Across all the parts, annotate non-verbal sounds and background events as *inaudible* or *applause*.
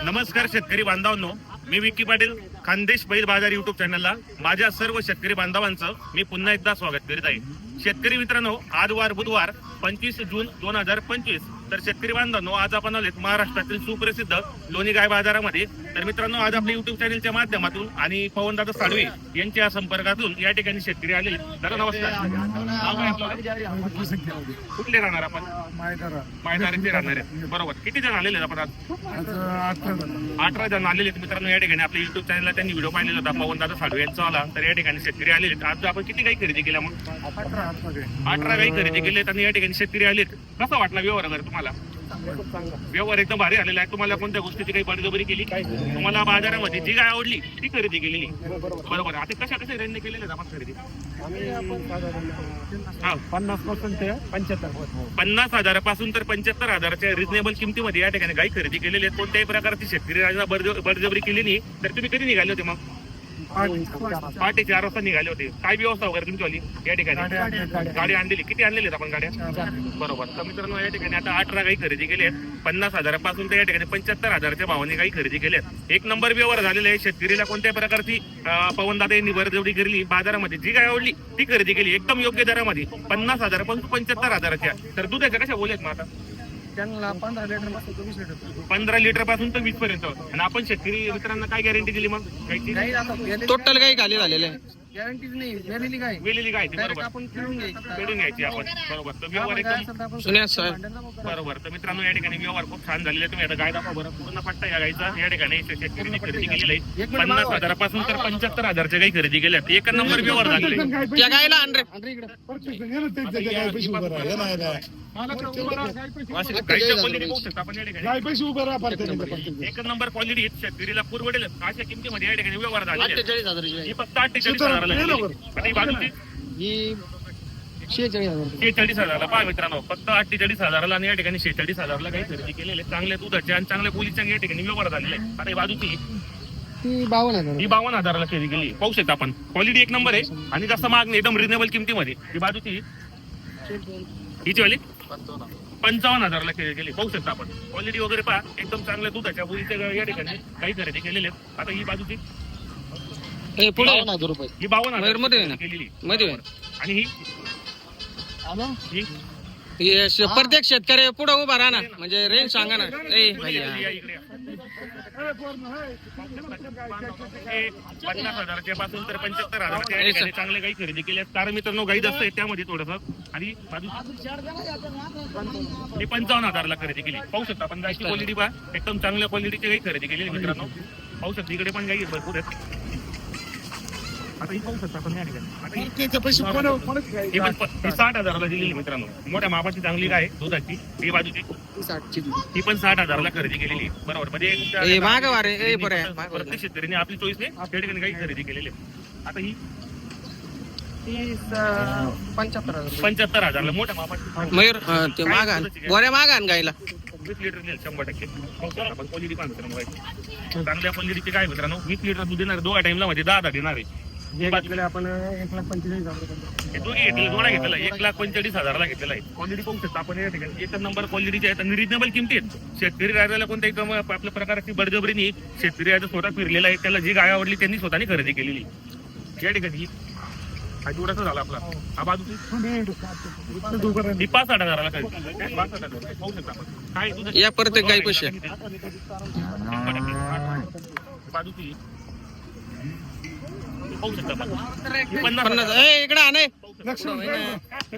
नमस्कार शेतकरी बांधवांनो. मी विक्की पाटील खानदेश बैल बाजार युट्यूब चॅनलला माझ्या सर्व शेतकरी बांधवांचं मी पुन्हा एकदा स्वागत करीत आहे. शेतकरी मित्रांनो आज वार बुधवार पंचवीस जून दोन हजार पंचवीस. तर शेतकरी बांधवांनो आज आपण आलेत महाराष्ट्रातील सुप्रसिद्ध लोणी गाय बाजारामध्ये. तर मित्रांनो आज आपल्या युट्यूब चॅनलच्या माध्यमातून आणि पवनदादा साळवे यांच्या संपर्कातून या ठिकाणी शेतकरी आले दादा नमस्कार. नाव कुठले राहणार आपण? राहणार. बरोबर. किती जण आलेले आहेत आपण आज? अठरा जण. आलेले आहेत. मित्रांनो या ठिकाणी आपल्या युट्यूब चॅनलला त्यांनी व्हिडिओ पाहिलेला होता. पवन दादा साडू यांचा आला. तर या ठिकाणी शेतकरी आलेले आहेत. आज आपण किती काही खरेदी केल्या मग अठरा काही खरेदी केलेत आणि या ठिकाणी शेतकरी आलेत. कसा वाटला व्यवहार वगैरे तुम्हाला? व्यवहार एकदम भारी आलेला आहे. तुम्हाला कोणत्या गोष्टीची काही बळजबरी केली? तुम्हाला बाजारामध्ये जी काय आवडली ती खरेदी केलेली. बरोबर. आता कशा कशा रेंजने केलेल्या आहेत आपण खरेदी? पन्नासपासून ते पंच्याहत्तर पन्नास हजारापासून तर पंच्याहत्तर हजाराच्या रिजनेबल किमतीमध्ये या ठिकाणी गाई खरेदी केलेली आहेत. कोणत्याही प्रकारची शेतकरी राजा बळजबरी केली नाही. तर तुम्ही कधी निघाले होते मग? पहाटे चार वाजता निघाले होते. काय व्यवस्था वगैरे तुमची या ठिकाणी. गाडी आणलेली. किती आणलेली आहेत आपण गाड्या? बरोबर. तर मित्रांनो या ठिकाणी आता अठरा गाई खरेदी केल्या आहेत. पन्नास हजारापासून तर या ठिकाणी पंच्याहत्तर हजाराच्या भावाने गाई खरेदी केल्या आहेत. एक नंबर व्यवहार झालेला आहे. शेतकरीला कोणत्या प्रकारची पवनदादा यांनी बरजवडी केली बाजारामध्ये जी काय आवडली ती खरेदी केली. एकदम योग्य दरामध्ये. पन्नास हजारापासून पंच्याहत्तर हजाराच्या. तर दुधाच्या कशा बोलत मग आता? त्यांना पंधरा लिटरपासून वीस लिटर पंधरा लिटरपासून तर वीस पर्यंत. आणि आपण शेतकरी मित्रांना काय गॅरंटी दिली मग? गाईची काही आता टोटल काही खाली झालेले आहे. गॅरंटीज नाही. काय? वेलेली गाय ती? बरोबर. आपण घ्यायची. घ्यायची आपण. बरोबर. तर व्यवहार एकदम सुन्या साहेब. बरोबर. तर मित्रांनो या ठिकाणी व्यवहार खूप छान झालेला आहे तुम्ही आता गाय दाखवा बरं. पूर्ण पट्टा या गायचा या ठिकाणी शेतकऱ्यांनी खरेदी केलेली आहे. पन्नास हजारापासून तर पंच्याहत्तर हजारच्या काही खरेदी केल्या आहेत. एक नंबर व्यवहार झालेले आहे. त्या गायला आण रे. गायच्या quality बघू शकता आपण या ठिकाणी. एक नंबर क्वालिटी शेतकरीला पुरवडेल अशा किमतीमध्ये या ठिकाणी व्यवहार झालेले आहेत. अठ्ठेचाळीस हजाराची ही फक्त अठ्ठेचाळीस हजाराला गेली. आता ही बाजूची ही शेहेचाळीस हजार शेहेचाळीस हजाराला पहा मित्रांनो फक्त अठ्ठेचाळीस हजाराला आणि या ठिकाणी शेहेचाळीस हजाराला काही खरेदी केलेले चांगल्या दुधाचे आणि चांगल्या पोलीसच्या या ठिकाणी व्यवहार झालेले आहे. आता ही बाजूची? ती बावन्न हजार ही बावन्न हजाराला खरेदी केली. पाहू शकता आपण. क्वालिटी एक नंबर आहे आणि जास्त नाही एकदम रिजनेबल किमतीमध्ये. ही बाजूची? हिची वाली? पंचावन्न हजाराला खरेदी केली. पाहू शकता आपण. क्वालिटी वगैरे पहा. एकदम चांगल्या दुधाच्या बोलीच्या या ठिकाणी काही खरेदी केलेले आहेत. आता ही बाजूची? ए, पुढे. हजार रुपये. ही बावन्न मयूरमध्ये आहे ना? केलेली. मध्ये आहे. आणि ही? ही? हे श- प्रत्येक शेतकरी पुढे उभा राहा ना. म्हणजे रेंज सांगा ना. ए भैया. हे पन्नास हजाराच्या पासून तर पंच्याहत्तर हजाराच्या या ठिकाणी चांगले काही खरेदी केल्या कारण मित्रांनो गाई जास्त आहे त्यामध्ये थोडस. आणि बाजू ही पंचावन्न हजारला खरेदी केली. पाहू शकता आपण गायची क्वालिटी पहा. एकदम चांगल्या क्वालिटीची काही खरेदी केली आहे मित्रांनो. पाहू शकता इकडे पण गाई आहेत भरपूर आहेत. आता ही पाहू शकता आपण या ठिकाणी आता ही- ही पण प- ही साठ हजाराला दिलेली मित्रांनो. मोठ्या मापाची चांगली गाय आहे, दुधाची. ही बाजूची. ही पण साठ हजाराला खरेदी केलेली आहे. बरोबर. म्हणजे ए माग वारे. ए बरं आहे. मागं वारे. प्रत्येक शेतकऱ्यांनी आपली चॉईसने त्या ठिकाणी काही खरेदी केलेली आहे. आता ही पंच्याहत्तर हजार. पंच्याहत्तर हजारला मोठ्या मापाची मयूर अं, ते माग आण. गोऱ्या माग आण गायला. वीस लिटर शंभर टक्के. क्वालिटी पाहतो. चांगल्या क्वालिटीची काय मित्रांनो. वीस लिटर दूध देणार दोघा टाइमला म्हणजे दहा दहा देणार आहे. हे घेतलेले आपण एक लाख पंचेचाळीस हजार रुपये हे दोघी घेतले दोडा घेतलेला आहे. एक लाख पंचेचाळीस हजाराला घेतलेला आहे. क्वालिटी पाहू शकता आपण या ठिकाणी. एक नंबर क्वालिटीचे आहेत आणि रिजनेबल किमती आहेत. शेतकरी राजाला कोणत्याही कम आपल्या प्रकारची बळजबरी नाही शेतकरी राजा स्वतः फिरलेला आहे. त्याला जी गाय आवडली त्यांनी स्वतःने खरेदी केलेली. या ठिकाणी ही जोडाचा झाला आपला. हा बाजूची. ही पाच आठ हजाराला खरेदी. पाच आठ हजार पाहू शकता आपण. काय तुझं या प्रत्येक गाई पैसे बाजूची. पाहू शकता आपण. पन्नास ए इकडे आण ए.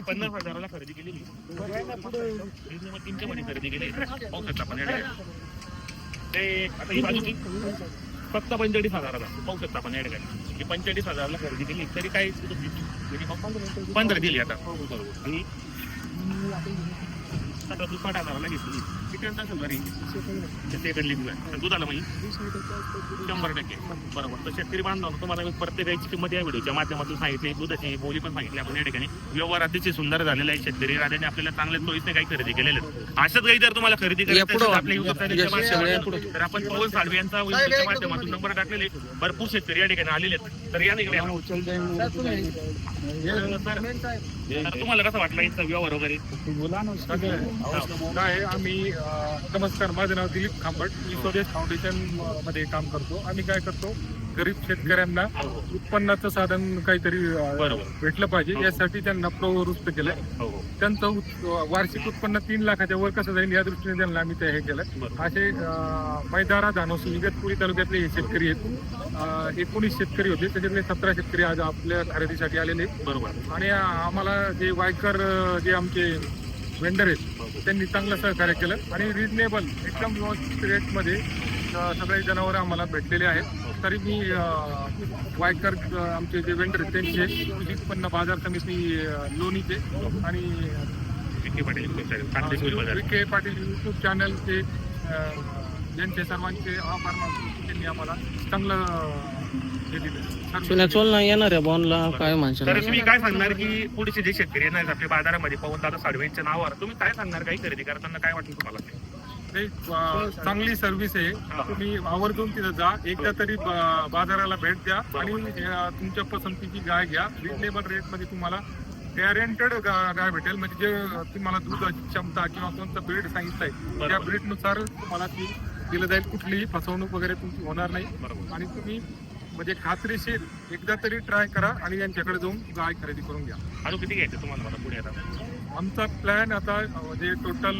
पन्नास हजाराला खरेदी केलेली. मध्ये खरेदी केली पाहू शकता आपण. या ठिकाणी. ते आता ही बाजूची. फक्त पंचेचाळीस हजाराला. पाहू शकता आपण. या ठिकाणी ही पंचेचाळीस हजाराला खरेदी केली. तरी काय? पंधरा दिली आता. आणि आता साठ हजाराला घेतली किती अंदाज असेल बरी सेकंडली दिला दुधाला म्हणजे शंभर टक्के. बरोबर. तर शेतकरी बांधव तुम्हाला मी प्रत्येक गायची किंमत या व्हिडिओच्या माध्यमातून सांगितली दुधाची बोली पण सांगितली आपण या ठिकाणी. व्यवहार अतिशय सुंदर झालेला आहे शेतकरी. राजाने आपल्याला चांगल्या सोयीने काही खरेदी केलेले अशाच काही जर तुम्हाला खरेदी करायची आपल्या तर आपण पवन साळवे यांचा माध्यमातून नंबर टाकलेले भरपूर शेतकरी या ठिकाणी आलेले आहेत. तर या. तर तुम्हाला कसं वाटलं व्यवहार वगैरे? काय आम्ही नमस्कार माझं नाव दिलीप खांबट. मी स्वदेश फाउंडेशनमध्ये काम करतो. आम्ही काय करतो गरीब शेतकऱ्यांना उत्पन्नाचं साधन काहीतरी. भेटलं पाहिजे यासाठी त्यांना प्रवृत्त केलंय. हो. हो त्यांचं वार्षिक उत्पन्न तीन लाखाच्या वर कसं जाईल या दृष्टीने त्यांना आम्ही ते हे केलं असे मैदारा धानोसी इगतपुरी तालुक्यातले हे शेतकरी आहेत. एकोणीस शेतकरी होते त्याच्यातले सतरा शेतकरी आज आपल्या खरेदीसाठी आलेले आहेत. बरोबर. आणि आम्हाला जे वायकर जे आमचे वेंडर आहेत त्यांनी चांगलं सहकार्य केलं आणि रिजनेबल एकदम व्यवस्थित रेटमध्ये सगळे जनावर आम्हाला भेटलेले आहेत. तरी मी वायकर आमचे जे वेंडर आहेत त्यांचे कृषी उत्पन्न बाजार समिती लोणीचे आणि विखे पाटील युट्यूब चॅनलचे यांचे सर्वांचे आभार मानतो त्यांनी आम्हाला चांगलं हे सुन्या चोल नाही येणार आहे बॉनला काय म्हणशाल? तर तुम्ही काय सांगणार की पुढचे जे शेतकरी येणार आहेत आपल्या बाजारामध्ये पवन दादा साडवेच्या नावावर तुम्ही काय सांगणार काही खरेदी करताना काय वाटलं तुम्हाला? अं, चांगली सर्व्हिस आहे. तुम्ही आवर्जून तिथं जा एकदा तरी ब- बाजाराला भेट द्या आणि अं, तुमच्या पसंतीची गाय घ्या. रिजनेबल रेटमध्ये तुम्हाला गॅरंटेड गाय भेटेल. म्हणजे जे तुम्हाला दुधाची क्षमता किंवा कोणतं ब्रीड सांगितलंय त्या. ब्रीडनुसार तुम्हाला ती दिलं जाईल. कुठलीही फसवणूक वगैरे तुमची होणार नाही. बरोबर. आणि तुम्ही म्हणजे खात्रीशीर एकदा तरी ट्राय करा आणि यांच्याकडे जाऊन गाय खरेदी करून घ्या. अजून किती घ्यायचं तुम्हाला मला पुढे आता? आमचा प्लॅन आता म्हणजे टोटल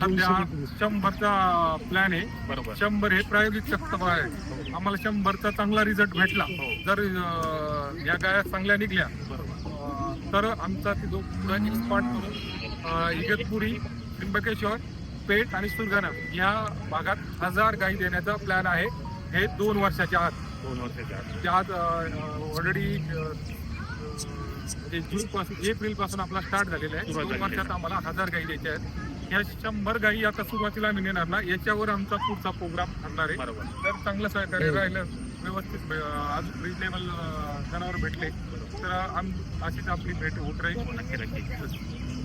सध्या शंभरचा प्लॅन आहे. बरोबर. शंभर हे प्रायोगिक शक्तपा आहे. आम्हाला शंभरचा चांगला रिझल्ट भेटला. हो. जर अं, या गाया चांगल्या निघल्या अं, तर आमचा तिथं पुढे एक्सपार्ट करून अं, इगतपुरी त्र्यंबकेश्वर पेठ आणि सुरगाणा या भागात हजार गायी देण्याचा प्लॅन आहे. हे दोन वर्षाच्या आत. दोन वर्षाच्या आत. त्या आत ऑलरेडी जून पासून एप्रिलपासून आपला स्टार्ट झालेला आहे. दोन वर्षात आम्हाला हजार गायी द्यायच्या आहेत. ह्या शंभर गायी आता सुरुवातीला आम्ही नेणार ना याच्यावर आमचा पुढचा प्रोग्राम ठरणार आहे. बरोबर. जर चांगलं सहकार्य राहिलं व्यवस्थित आज रिजनेबल जनावर भेटले. तर आम अशीच आपली भेट होत राहील. नक्की नक्की.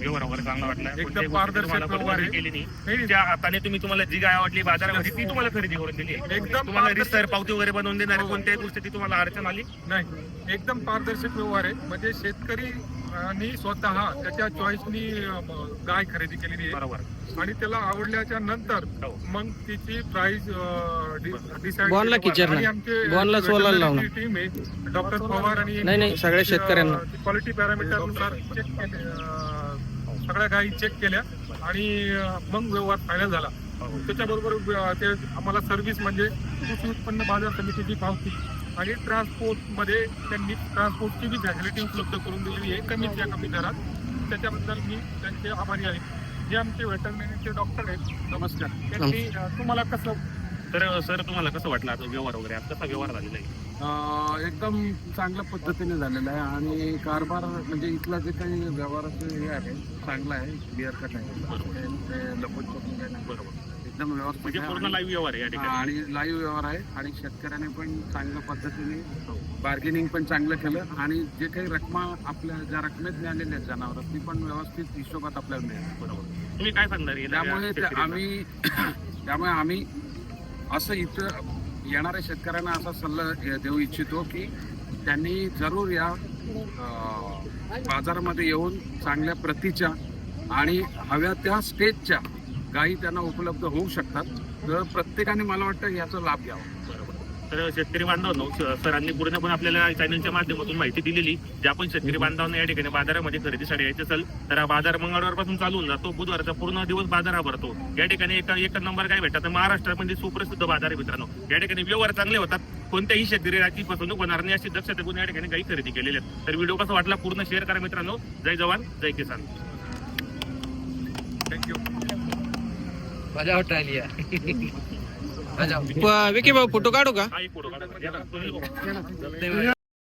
व्यवहार वगैरे चांगला वाटला. एकदम पारदर्शक व्यवहार आहे. बदनामी केली नाही. नाही, ज्या हाताने तुम्ही तुम्हाला जी गाय आवडली बाजारामध्ये ती तुम्हाला खरेदी करून दिली. एकदम तुम्हाला पावती वगैरे बनवून देणार हो. कोणत्याही गोष्टी तुम्हाला अडचण आली? नाही. एकदम पारदर्शक व्यवहार आहे. म्हणजे शेतकरी आणि स्वतः त्याच्या चॉईसनी गाय खरेदी केलेली आहे. बरोबर. आणि त्याला आवडल्याच्या नंतर. मग तिची प्राइस बॉनला किचर. बॉनला सोलार लावणार. टीम आहे डॉक्टर पवार आणि नाही, नाही, सगळ्या शेतकऱ्यांना. क्वालिटी पॅरामीटरनुसार चेक सगळ्या गायी चेक केल्या आणि मग व्यवहार फायनल झाला. त्याच्याबरोबर ते आम्हाला सर्व्हिस म्हणजे कृषी उत्पन्न बाजार समितीची पावती आणि ट्रान्सपोर्टमध्ये त्यांनी ट्रान्सपोर्टची बी फॅसिलिटी उपलब्ध करून दिलेली आहे कमीत कमी दरात त्याच्याबद्दल मी त्यांचे आभारी आहे जे आमचे वेटरनरीचे डॉक्टर आहेत नमस्कार. त्यांनी तुम्हाला कसं तर सर तुम्हाला कसं वाटलं आता व्यवहार वगैरे? आज कसा व्यवहार झालेला आहे? अं, एकदम चांगल्या पद्धतीने झालेला आहे आणि कारभार म्हणजे इथला जे काही व्यवहाराचं हे आहे चांगला आहे कट आहे. ते लपून छपून काही नाही. बरोबर. एकदम व्यवस्थित म्हणजे पूर्ण आणि- लाईव्ह व्यवहार आहे या हा, ठिकाणी आणि लाईव्ह व्यवहार आहे. आणि शेतकऱ्याने पण चांगल्या पद्धतीने बार्गेनिंग पण चांगलं केलं. आणि जे काही रकमा आपल्या ज्या रकमेत मिळालेल्या आहेत जनावर ती पण व्यवस्थित हिशोबात आपल्याला मिळाली. बरोबर. तुम्ही काय सांगणार त्यामुळे ते? आम्ही *coughs* त्यामुळे आम्ही असं इथं येणाऱ्या शेतकऱ्यांना असा सल्ला देऊ इच्छितो की त्यांनी जरूर या अ, बाजारामध्ये येऊन चांगल्या प्रतीच्या आणि हव्या त्या स्टेजच्या गायी त्यांना उपलब्ध होऊ शकतात. तर प्रत्येकाने मला वाटतं याचा लाभ घ्यावा. बरोबर. तर शेतकरी बांधवांनो सरांनी पूर्णपणे आपल्याला चॅनलच्या माध्यमातून माहिती दिलेली. जे आपण शेतकरी बांधवांना या ठिकाणी बाजारामध्ये खरेदीसाठी यायचं असेल तर हा बाजार मंगळवारपासून चालू होऊन जातो. बुधवारचा पूर्ण दिवस बाजार भरतो या ठिकाणी एका एक नंबर काय भेटतात? तर महाराष्ट्रामध्ये सुप्रसिद्ध बाजार आहे मित्रांनो. या ठिकाणी व्यवहार चांगले होतात. कोणत्याही शेतकरी फसवणूक होणार नाही अशी दक्षता घेऊन या ठिकाणी काही खरेदी केलेली आहेत. तर व्हिडिओ कसा वाटला? पूर्ण शेअर करा मित्रांनो. जय जवान जय किसान. थँक्यू प- विकी भाऊ फोटो काढू का?